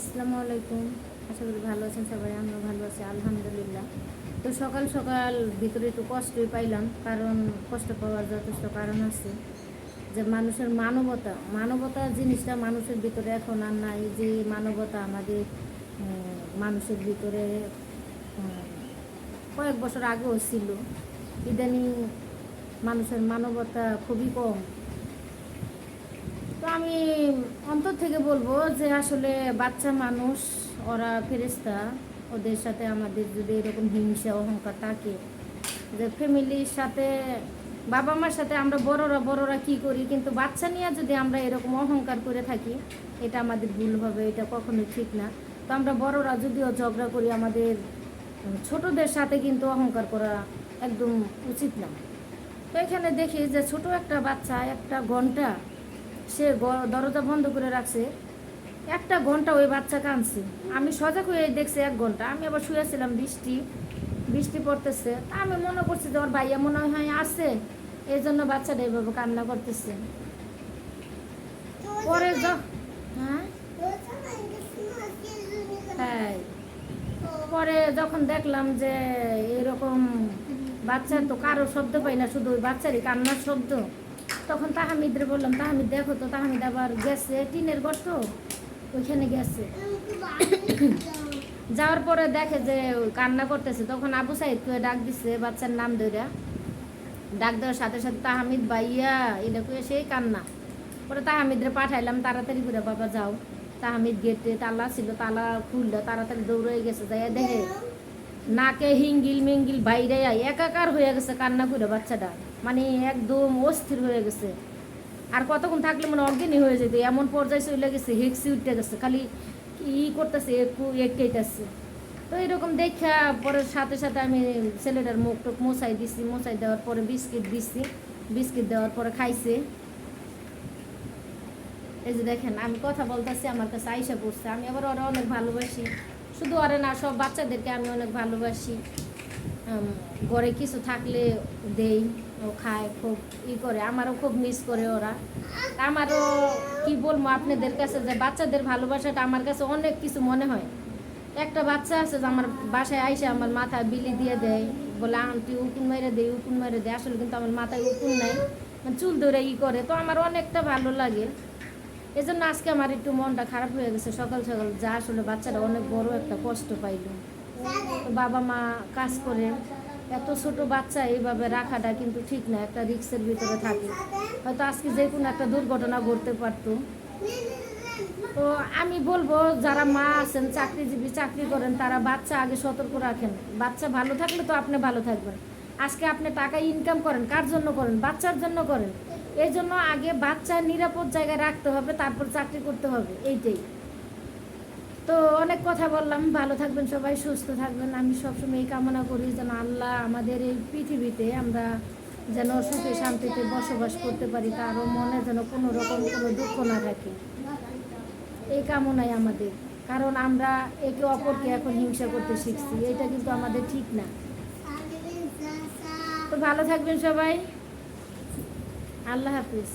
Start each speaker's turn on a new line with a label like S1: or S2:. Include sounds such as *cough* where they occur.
S1: আসসালামু আলাইকুম। আশা করি ভালো আছেন সবাই, আমিও ভালো আছি, আলহামদুলিল্লাহ। তো সকাল সকাল ভিতরে একটু কষ্টই পাইলাম, কারণ কষ্ট পাওয়ার যথেষ্ট কারণ আছে। যে মানুষের মানবতা মানবতা জিনিসটা মানুষের ভিতরে এখন আর নাই, যে মানবতা আমাদের মানুষের ভিতরে কয়েক বছর আগেও ছিল। ইদানিং মানুষের মানবতা খুবই কম। তো আমি থেকে বলব যে আসলে বাচ্চা মানুষ, ওরা ফেরেস্তা ওদের সাথে আমাদের যদি এরকম হিংসা, অহংকার থাকে, যে ফ্যামিলির সাথে, বাবা মার সাথে আমরা বড়রা বড়রা কি করি? কিন্তু বাচ্চা নিয়ে যদি আমরা এরকম অহংকার করে থাকি, এটা আমাদের ভুল হবে, এটা কখনোই ঠিক না। তো আমরা বড়রা যদিও ঝগড়া করি, আমাদের ছোটদের সাথে কিন্তু অহংকার করা একদম উচিত না। তো এখানে দেখি যে ছোট একটা বাচ্চা, একটা ঘণ্টা সে দরজা বন্ধ করে রাখছে। একটা ঘণ্টা ওই বাচ্চা কাঁদছে। আমি সজাগ হয়ে দেখছি এক ঘণ্টা। আমি আবার শুয়েছিলাম বৃষ্টি বৃষ্টি পড়তেছে। আমি মনে করছি যে ভাইয়া মনে হয় আছে এই জন্য বাচ্চাটা এইভাবে কান্না করতেছে। পরে হ্যাঁ? হ্যাঁ। পরে যখন দেখলাম যে এরকম বাচ্চা তো কারও শব্দ পাই না, শুধু ওই বাচ্চারই কান্নার শব্দ। তখন তাহামিদরে বললাম, তাহামিদ দেখো তো, তাহামিদ আবার গেছে, টিনের ঘর তো, ওইখানে গেছে। *coughs* যাওয়ার পরে দেখে যে কান্না করতেছে, তখন আবু সাইদকে ডাক দিছে, বাচ্চার নাম ধইরা। ডাক দেওয়ার সাথে সাথে তাহামিদ, ভাইয়া এটা কয়ে সেই কান্না। পরে তাহামিদরে পাঠাইলাম, তাড়াতাড়ি করে বাবা যাও। তাহামিদ গেটে তালা ছিল, তালা খুললো, তাড়াতাড়ি দৌড়ে গেছে যাই দেখে নাকে হিঙ্গিল মিঙ্গিল বাইরে একাকার হয়ে গেছে কান্না করে বাচ্চাটা। মানে একদম অস্থির হয়ে গেছে। আর কতক্ষণ থাকলে মানে অজ্ঞানী হয়ে যেত, এমন পর্যায়ে চলে গেছে, হেক্সি উঠতে গেছে, খালি ই করতেছে, একটু একেইতেছে তো এরকম দেখা, পরে সাথে সাথে আমি ছেলেটার মুখ টুক মশাই দিছি মশাই দেওয়ার পরে বিস্কিট দিছি, বিস্কিট দেওয়ার পরে খাইছে। এই যে দেখেন, আমি কথা বলতেছি, আমার কাছে আইসা পড়ছে। আমি আবার ওরা অনেক ভালোবাসি। শুধু ওরা না, সব বাচ্চাদেরকে আমি অনেক ভালোবাসি। ঘরে কিছু থাকলে দেই। খায় খুব ই করে, আমারও খুব মিস করে ওরা। আমারও কি বলব আপনাদের কাছে যে বাচ্চাদের ভালোবাসাটা আমার কাছে অনেক কিছু মনে হয়। একটা বাচ্চা আছে যে আমার বাসায় আইসে আমার মাথায় বিলি দিয়ে দেয়, বলে, আন্টি, উকুন মেরে দেয় উকুন মেরে দেয় আসলে কিন্তু আমার মাথায় উকুন নাই মানে চুল ধরে ই করে। তো আমার অনেকটা ভালো লাগে। এই জন্য আজকে আমার একটু মনটা খারাপ হয়ে গেছে। সকাল সকাল যা আসলে বাচ্চারা অনেক বড় একটা কষ্ট পাইল। তো বাবা মা কাজ করে। এত ছোট বাচ্চা এইভাবে রাখাটা কিন্তু ঠিক না, একটা রিক্সের ভিতরে থাকে। হয়তো আজকে যে কোনো একটা দুর্ঘটনা ঘটতে পারতো। তো আমি বলব, যারা মা আছেন, চাকরিজীবী, চাকরি করেন, তারা বাচ্চা আগে সতর্ক রাখেন। বাচ্চা ভালো থাকলে তো আপনি ভালো থাকবেন। আজকে আপনি টাকা ইনকাম করেন, কার জন্য করেন? বাচ্চার জন্য করেন। এই জন্য আগে বাচ্চা নিরাপদ জায়গায় রাখতে হবে, তারপর চাকরি করতে হবে, এইটাই। তো অনেক কথা বললাম। ভালো থাকবেন সবাই, সুস্থ থাকবেন। আমি সবসময় এই কামনা করি যেন আল্লাহ আমাদের এই পৃথিবীতে আমরা যেন সুখে শান্তিতে বসবাস করতে পারি, কারও মনে যেন কোনো রকম কোনো দুঃখ না থাকে। এই কামনাই আমাদের। কারণ আমরা একে অপরকে এখন হিংসা করতে শিখছি। এটা কিন্তু আমাদের ঠিক না। তো ভালো থাকবেন সবাই। আল্লাহ হাফিজ।